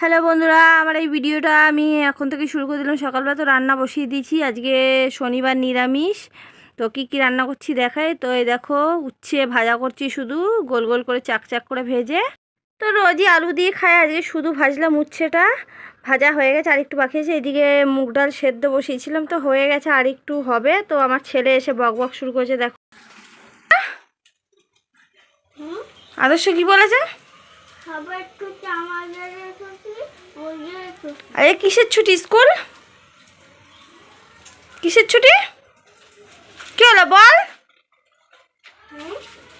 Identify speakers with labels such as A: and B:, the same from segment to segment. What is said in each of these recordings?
A: Hello বন্ধুরা, আমার এই ভিডিওটা আমি এখন থেকে শুরু করে দিলাম। সকালবেলা তো রান্না বসিয়ে দিয়েছি। আজকে শনিবার নিরামিষ। তো কী কী রান্না করছি দেখাই। তো এই দেখো, উচ্ছে ভাজা করছি শুধু, গোল গোল করে চাক চাক করে ভেজে। তো রোজই আলু দিয়ে খাই। আজকে শুধু ভাজলাম উচ্ছেটা। ভাজা হয়ে গেছে আর একটু বাকি এদিকে মুগ ডাল সেদ্ধ বসিয়েছিলাম, তো হয়ে গেছে আর একটু হবে। তো আমার ছেলে এসে বক বক শুরু করেছে, দেখো। আদর্শ কি বলেছে?
B: একটু
A: আরে কিসের ছুটি স্কুল? কিসের ছুটি? কি হলো বল?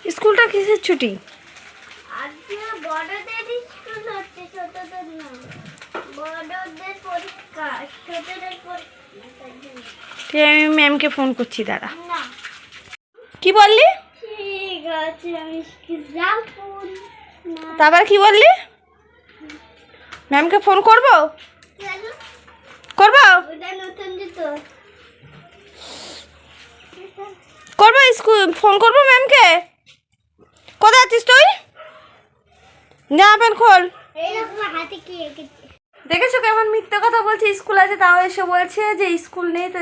A: স্কুলটা কিসের ছুটি? আমি ম্যামকে ফোন করছি
B: দাদা
A: কি বললি?
B: ঠিক আছে আমি
A: তারপর কি বললি? ম্যামকে ফোন করব? করব? করব স্কুল, ফোন করব ম্যামকে? কোথায় আছিস তুই? জামা প্যান্ট খোল। দেখেছ কেমন মিথ্যে কথা বলছে? স্কুল আছে, তাও এসে বলছে যে স্কুল নেই, তো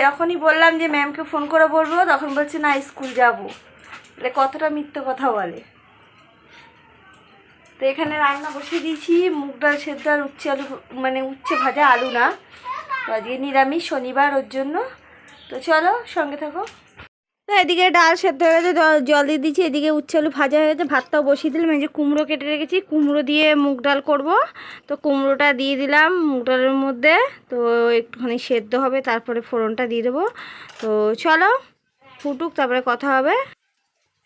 A: যখনই বললাম যে ম্যামকে ফোন করে বলব, তখন বলছে, না, স্কুল যাব। তাহলে কতটা মিথ্যে কথা বলে। তো এখানে রান্না বসিয়ে দিয়েছি। মুগ ডাল সেদ্ধ আর উচ্ছে আলু মানে উচ্ছে ভাজা আলু না। তো আজকে নিরামিষ, শনিবার, ওর জন্য। তো চলো, সঙ্গে থাকো। তো এদিকে ডাল সেদ্ধ হয়ে গেছে, জল- দিয়ে দিচ্ছি এদিকে উচ্ছে আলু ভাজা হয়ে গেছে, ভাতটাও বসিয়ে দিলাম। এই যে কুমড়ো কেটে রেখেছি, কুমড়ো দিয়ে মুগ ডাল করব। তো কুমড়োটা দিয়ে দিলাম মুগ ডালের মধ্যে। তো একটুখানি সেদ্ধ হবে, তারপরে ফোড়নটা দিয়ে দেবো। তো চলো, ফুটুক, তারপরে কথা হবে।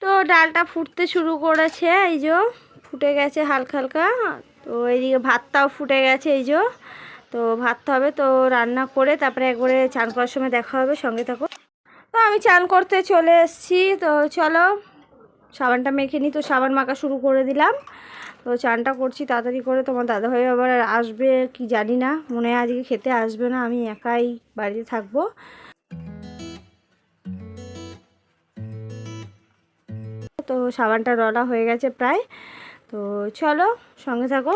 A: তো ডালটা ফুটতে শুরু করেছে, এই যে। ফুটে গেছে হালকা হালকা। তো এইদিকে ভাতটাও ফুটে গেছে এই যে। তো ভাতটা হবে, তো রান্না করে তারপরে একবারে চান করার সময় দেখা হবে, সঙ্গে থাকো। তো আমি চান করতে চলে এসেছি, তো চলো। সাবানটা মেখে নিই তো সাবান মাখা শুরু করে দিলাম। তো চানটা করছি তাড়াতাড়ি করে, তোমার দাদাভাই আবার আসবে কি জানি না। মনে হয় আজকে খেতে আসবে না, আমি একাই বাড়িতে থাকব। তো সাবানটা রলা হয়ে গেছে প্রায়। তো চলো সঙ্গে থাকো।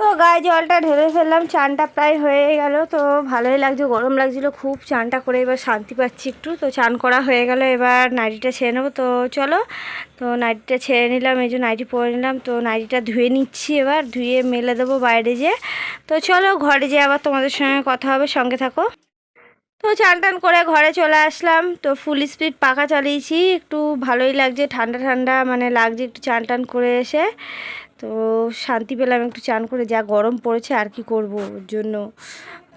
A: তো গায়ে জলটা ঢেলে ফেললাম, চানটা প্রায় হয়ে গেল। তো ভালোই লাগছে, গরম লাগছিল খুব, চানটা করে এবার শান্তি পাচ্ছি একটু। তো চান করা হয়ে গেল, এবার নাইটিটা ছেড়ে নেব। তো চলো, তো নাইটিটা ছেড়ে নিলাম, এই যে নাইটি পরে নিলাম। তো নাইটিটা ধুয়ে নিচ্ছি এবার, ধুয়ে মেলে দেবো বাইরে যে তো চলো, ঘরে যেয়ে আবার তোমাদের সঙ্গে কথা হবে, সঙ্গে থাকো। তো চান টান করে ঘরে চলে আসলাম। তো ফুল স্পিড পাখা চালিয়েছি, একটু ভালোই লাগছে, ঠান্ডা ঠান্ডা মানে লাগছে একটু চান টান করে এসে। তো শান্তি পেলাম একটু চান করে, যা গরম পড়েছে আর কি করব ওর জন্য।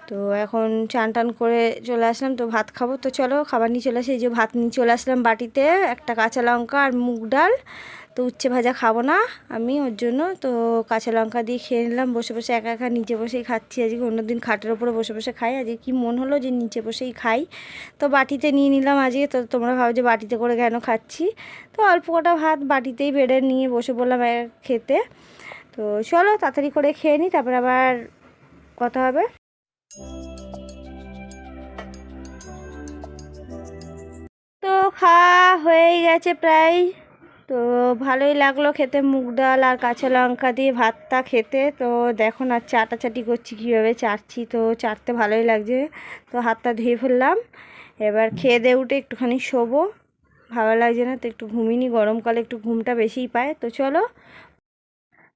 A: তো এখন চান টান করে চলে আসলাম, তো ভাত খাব। তো চলো খাবার নিয়ে চলে আসি, এই যে ভাত নিয়ে চলে আসলাম বাটিতে, একটা কাঁচা লঙ্কা আর মুগ ডাল। তো উচ্ছে ভাজা খাব না আমি, ওর জন্য। তো কাঁচা লঙ্কা দিয়ে খেয়ে নিলাম, বসে বসে একা একা নিচে বসেই খাচ্ছি। আজকে অন্যদিন খাটের ওপরে বসে বসে খাই। আজকে কি মন হলো যে নিচে বসেই খাই। তো বাটিতে নিয়ে নিলাম আজকে। তো তোমরা ভাবো যে বাটিতে করে কেন খাচ্ছি। তো অল্প কটা ভাত বাটিতেই বেড়ে নিয়ে বসে বললাম এক খেতে। তো চলো তাড়াতাড়ি করে খেয়ে নিই, তারপর আবার কথা হবে। তো খাওয়া হয়েই গেছে প্রায়। তো ভালোই লাগল খেতে, মুগ ডাল আর কাঁচা লঙ্কা দিয়ে ভাতটা খেতে। তো দেখো না চাটাচাটি করছি কীভাবে চাটছি, তো চাটতে ভালোই লাগছে। তো হাতটা ধুয়ে ফেললাম, এবার খেয়ে দিয়ে উঠে একটুখানি শোবো। ভালো লাগছে না তো একটু ঘুমিনি, গরমকালে একটু ঘুমটা বেশিই পায়। তো চলো।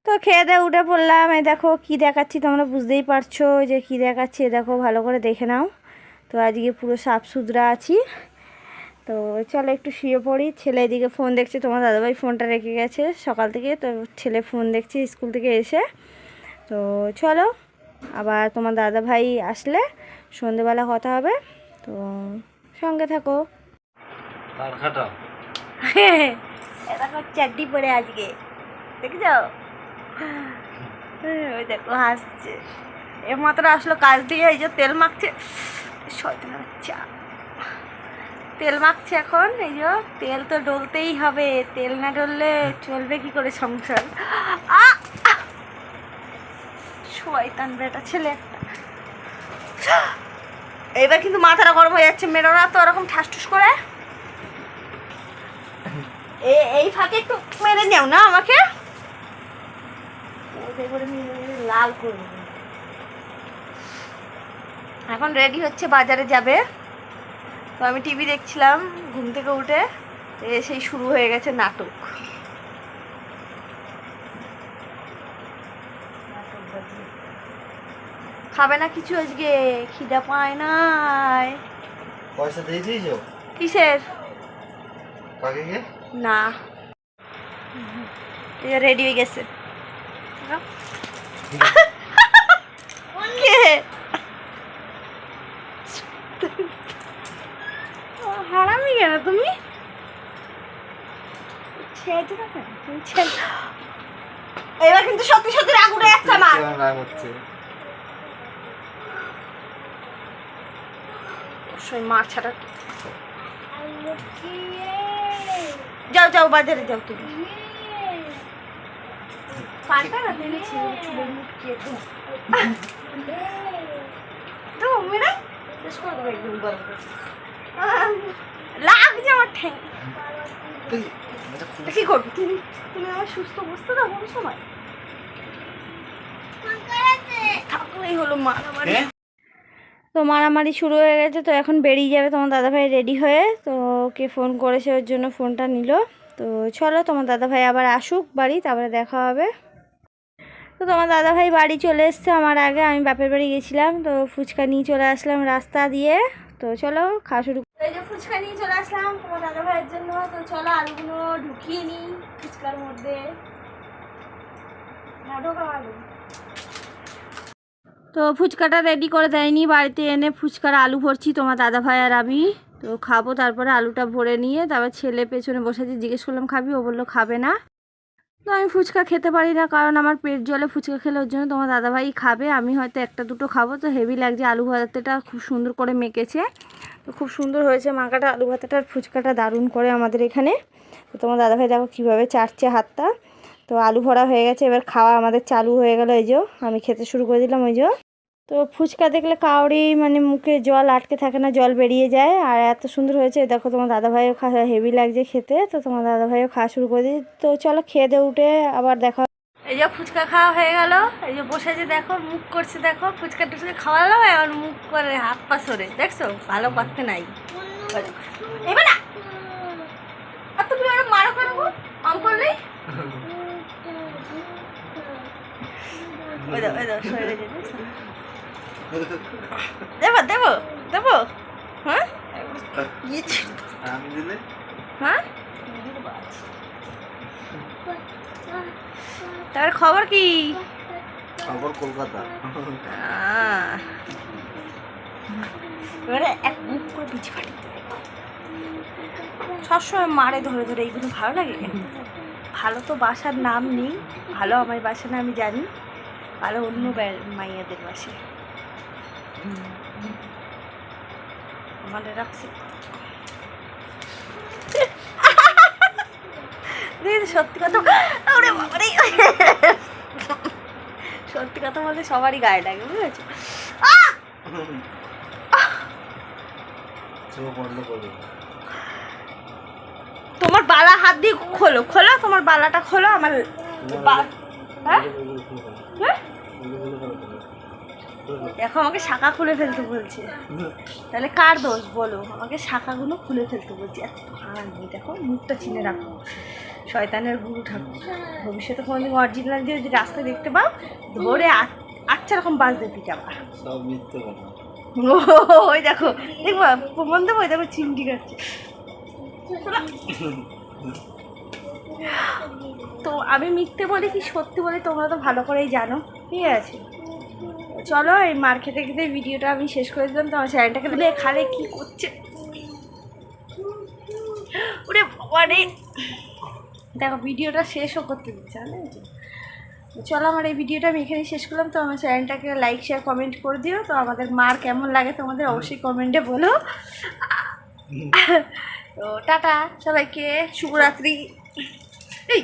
A: তো খেয়ে দিয়ে উঠে পড়লাম, এই দেখো কি দেখাচ্ছি তোমরা বুঝতেই পারছ যে কি দেখাচ্ছি দেখো ভালো করে দেখে নাও। তো আজকে পুরো সাফ সুতরা আছি। তো চলো একটু শুয়ে পড়ি। ছেলে এদিকে ফোন দেখছে তোমার দাদাভাই ফোনটা রেখে গেছে সকাল থেকে। তো ছেলে ফোন দেখছে স্কুল থেকে এসে। তো চলো আবার তোমার দাদাভাই আসলে সন্ধেবেলা কথা হবে। তো সঙ্গে থাকো। দেখো চাকরি পরে আজকে। দেখেছ? ওই দেখো হাসছে। এ মাত্র আসলো কাজ দিয়ে এই যে তেল মাখছে। শয়তানের বাচ্চা। তেল মাখছে এখন, এই যে তেল তো ডলতেই হবে, তেল না ডললে চলবে কি করে সংসার! শয়তান বেটা ছেলে একটা। এবার কিন্তু মাথাটা গরম হয়ে যাচ্ছে না তো ওরকম ঠাসঠুস করে। এই ফাঁকে একটু মেরে নেও না আমাকে। লাল করে দেবো। এখন রেডি হচ্ছে, বাজারে যাবে। তো আমি টিভি দেখছিলাম ঘুম থেকে উঠে এসেই শুরু হয়ে গেছে নাটক। খাবে না কিছু আজকে? খিদা পায় নাই।
C: পয়সা দিয়ে দিয়েছ?
A: কিসের?
C: কাকে
A: না। রেডি হয়ে গেছে। কে? হারামি কেন তুমি? এবার কিন্তু সত্যি সত্যি রাগ উঠে যাচ্ছে আমার।
C: রাগ হচ্ছে।
A: অবশ্যই মার ছাড়া যাও যাও বাজারে যাও তুমি। পাল্টা না দিলে ছেলে চুলের মুখ কে তো মেরা শেষ করে দেবো একদম। আহ, লাগছে আমার ঠ্যাং। কি করবি? তুমি তুমি আমার সুস্থ বুঝতে দাও কোনো সময়। থাকলেই হলো মারামারি।
C: হ্যাঁ?
A: তো মারামারি শুরু হয়ে গেছে তো এখন বেরিয়ে যাবে তোমার দাদাভাই রেডি হয়ে। তো ওকে ফোন করেছে ওর জন্য ফোনটা নিল। তো চলো তোমার দাদাভাই আবার আসুক বাড়ি তারপরে দেখা হবে। তো তোমার দাদাভাই বাড়ি চলে এসছে আমার আগে আমি বাপের বাড়ি গেছিলাম। তো ফুচকা নিয়ে চলে আসলাম রাস্তা দিয়ে। তো চলো খাওয়া শুরু এই যে ফুচকা নিয়ে চলে আসলাম তোমার দাদাভাইয়ের জন্য। তো চলো আলুগুলো ঢুকিয়ে নিই ফুচকার মধ্যে। তো ফুচকাটা রেডি করে দেয়নি, বাড়িতে এনে ফুচকার আলু ভরছি তোমার দাদা ভাই আর আমি। তো খাব, তারপরে আলুটা ভরে নিয়ে, তারপর ছেলে পেছনে বসেছে জিজ্ঞেস করলাম, খাবি? ও বলল, খাবে না। তো আমি ফুচকা খেতে পারি না, কারণ আমার পেট জলে ফুচকা খেলে ওর জন্য তোমার দাদাভাই খাবে, আমি হয়তো একটা দুটো খাব। তো হেভি লাগছে, আলু ভাতাটা খুব সুন্দর করে মেকেছে তো খুব সুন্দর হয়েছে মাখাটা, আলু ভাতাটার ফুচকাটা দারুণ করে আমাদের এখানে। তো তোমার দাদাভাই দেখো কীভাবে চাটছে হাতটা। তো আলু ভরা হয়ে গেছে, এবার খাওয়া আমাদের চালু হয়ে গেলো, এই যে আমি খেতে শুরু করে দিলাম, ওই যে। তো ফুচকা দেখলে কাউরি মানে মুখে জল আটকে থাকে না জল বেরিয়ে যায়। আর এত সুন্দর হয়েছে দেখো তোমার দাদাভাইও খাওয়া হেভি লাগছে খেতে। তো তোমার দাদাভাইও খাওয়া শুরু করে দিই তো চলো খেয়ে দিয়ে উঠে আবার দেখা এই যে ফুচকা খাওয়া হয়ে গেল। এই যে বসেছে দেখো মুখ করছে দেখো। ফুচকা টুচকা খাওয়ালো এবার মুখ করে হাত পা সরে দেখছ? ভালো করতে নাই। এবার না! আর তুমি মারো কেন গো? অন করলেই? ওই দাও ওই দাও সরে গেছে দেখছ? দেবো দেবো দেবো। হ্যাঁ? হ্যাঁ? তার খবর কি?
C: খবর কলকাতা।
A: এবারে এক মুখ করে পিছিয়ে সবসময় মারে ধরে ধরে এইগুলো ভালো লাগে ভালো তো বাসার নাম নেই ভালো আমার বাসা না আমি জানি ভালো অন্য মাইয়াদের বাসে আমাদের রাখছে। সত্যি কথা ওরে বাবারে। সত্যি কথা বলতে সবারই গায়ে লাগে বুঝেছ? তোমার বালা হাত দিয়ে খোলো খোলো তোমার বালাটা খোলো আমার হ্যাঁ? হ্যাঁ? দেখো আমাকে শাখা খুলে ফেলতে বলছে। তাহলে কার দোষ? বলো আমাকে শাখাগুলো খুলে ফেলতে বলছে। এত হারামি দেখো মুখটা চিনে রাখো। শয়তানের গুরু ঠাকুর। ভবিষ্যতে কোনোদিন অরিজিনাল দিয়ে যদি রাস্তায় দেখতে পাও ধরে আচ্ছা রকম পিটাবা
C: সব মিথ্যে কথা।
A: ও, ওই দেখো দেখব প্রমাণ দেবো ওই দেখো চিমটি কাটছে। তো আমি মিথ্যে বলি কি সত্যি বলি তোমরা তো ভালো করেই জানো। ঠিক আছে। চলো এই মার খেতে খেতে ভিডিওটা আমি শেষ করে দিলাম। তোমার চ্যানেলটাকে দিলে খালে কি করছে? ওরে বাবা রে দেখো ভিডিওটা শেষও করতে দিচ্ছে না তো চলো আমার এই ভিডিওটা আমি এখানেই শেষ করলাম। তো আমার চ্যানেলটাকে লাইক শেয়ার কমেন্ট করে দিও। তো আমাদের মার কেমন লাগে তোমাদের অবশ্যই কমেন্টে বলো। তো টাটা সবাইকে। শুভরাত্রি। এই!